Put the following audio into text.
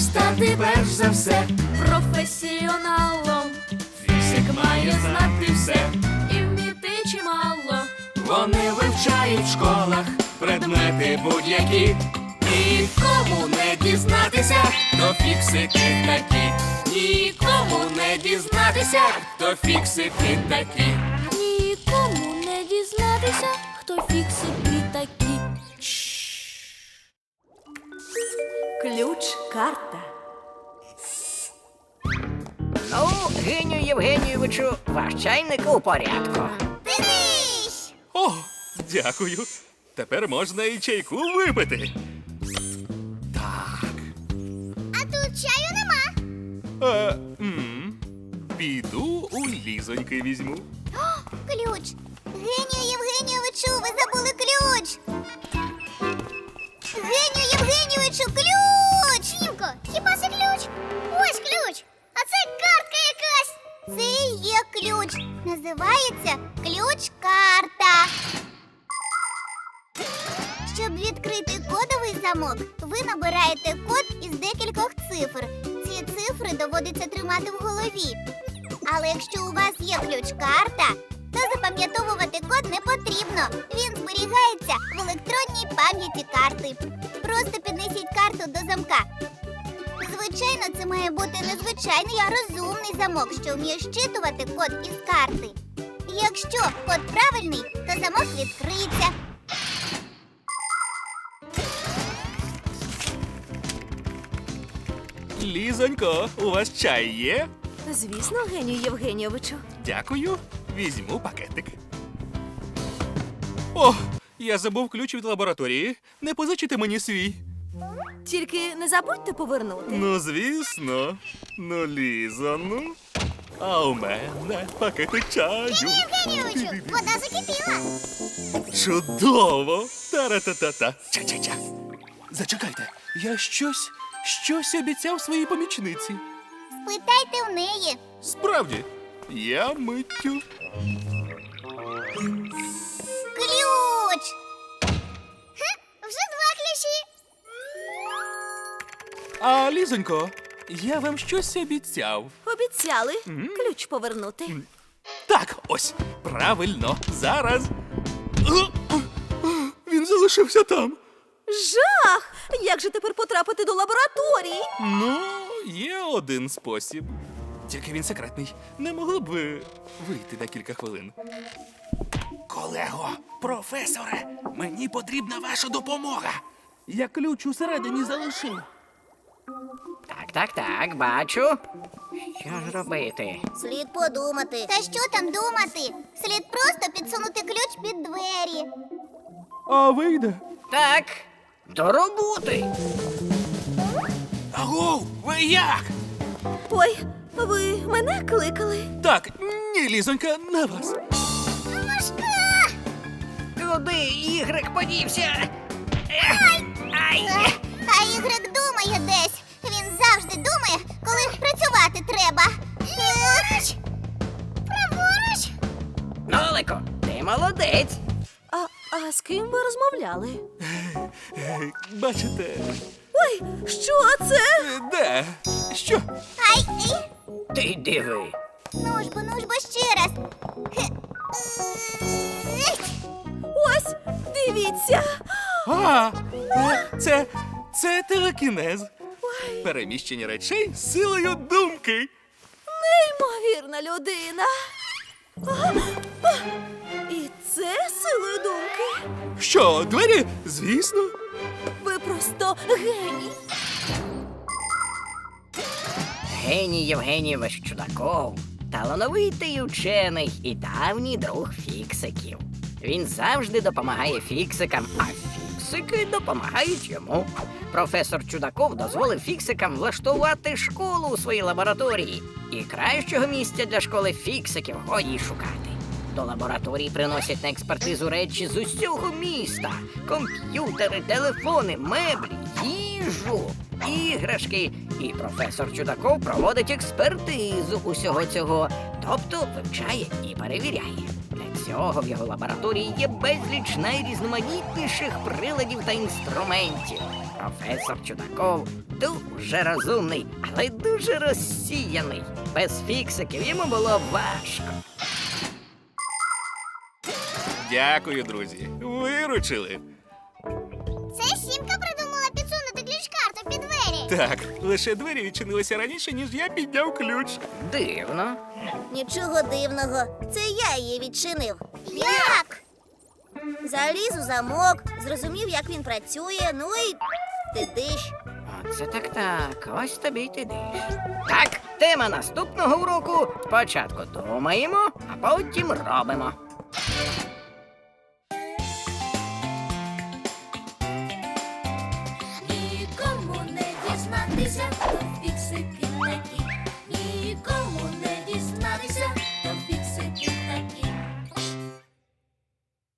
стати перш за все професіоналом. Фізик має знати все і вміти чимало. Вони вивчають в школах предмети будь-які. Нікому не дізнатися, хто фіксики такі. Нікому не дізнатися, хто фіксики такі. Карта. Ну, Генію Євгенійовичу, ваш чайник у порядку. Дивись! О, дякую. Тепер можна і чайку випити. Так. А тут чаю нема. Е, м, піду у лізоньки візьму. О, ключ. Генію Євгенійовичу, ви забули ключ. Генію Євгенійовичу, ключ! Хіба це ключ? Ось ключ. А це картка якась. Це і є ключ. Називається ключ-карта. Щоб відкрити кодовий замок, ви набираєте код із декількох цифр. Ці цифри доводиться тримати в голові. Але якщо у вас є ключ-карта, то запам'ятовувати код не потрібно. Він зберігається в електронній пам'яті карти. Просто піднесіть карту до замка. Звичайно, це має бути не звичайний, а розумний замок, що вміє щитувати код із карти. Якщо код правильний, то замок відкриється. Лізонько, у вас чай є? Звісно, Генію Євгенійовичу. Дякую. Візьму пакетик. О, я забув ключ від лабораторії. Не позичите мені свій. Тільки не забудьте повернути. Ну, звісно. Ну, Лізо, ну. А у мене пакетик чаю. Євгенійовичу, вода закипіла. Чудово! Та-ра-та-та-та. Ча-ча-ча. Зачекайте, я щось, щось обіцяв своїй помічниці. Спитайте в неї. Справді, я миттю. А Лізонько, я вам щось обіцяв. Обіцяли ключ повернути. Так, ось, правильно, зараз. О, Він залишився там. Жах! Як же тепер потрапити до лабораторії? Ну, є один спосіб. Тільки він секретний. Не могли б ви вийти на кілька хвилин. Колего, професоре, мені потрібна ваша допомога. Я ключ усередині залишив. Так, так, так, бачу. Що ж робити? Слід подумати. Та що там думати? Слід просто підсунути ключ під двері. А вийде? Так, до роботи. Агов, ви як? Ой, ви мене кликали? Так, ні, лізонька, на вас. Машка! Куди ігрик подівся? Ех, Ай! А Ігрик думає десь. Працювати треба. Праворуч! Праворуч! Нолико, ти молодець. А, а з ким ви розмовляли? Бачите, Ой, що це? де? Що? Ай! ей. Ти диви. Ну ж бо, ну ж бо ще раз. Хе. Ех. Ось, дивіться. А, е, це, це телекінез. Переміщення речей силою думки. Неймовірна людина. А, а, І це силою думки. Що, двері? Звісно. Ви просто геній. Геній Євгенійович Чудаков талановитий учений і давній друг фіксиків. Він завжди допомагає фіксикам, а фіксики допомагають йому. Професор Чудаков дозволив фіксикам влаштувати школу у своїй лабораторії. І кращого місця для школи фіксиків годі шукати. До лабораторії приносять на експертизу речі з усього міста: комп'ютери, телефони, меблі, їжу, іграшки. І професор Чудаков проводить експертизу усього цього, тобто вивчає і перевіряє. Для цього в його лабораторії є безліч найрізноманітніших приладів та інструментів. професор Чудаков дуже розумний, але дуже розсіяний. Без фіксиків йому було важко. Дякую, друзі. Виручили. Це Сімка придумала підсунути ключ-карту під двері. Так, лише двері відчинилися раніше, ніж я підняв ключ. Дивно. Нічого дивного. Це я її відчинив. Як? Заліз у замок, зрозумів, як він працює, ну і ти диш. Оце так так. Ось тобі й ти диш. Так, тема наступного уроку. Спочатку думаємо, а потім робимо. Нікому не дізнатися.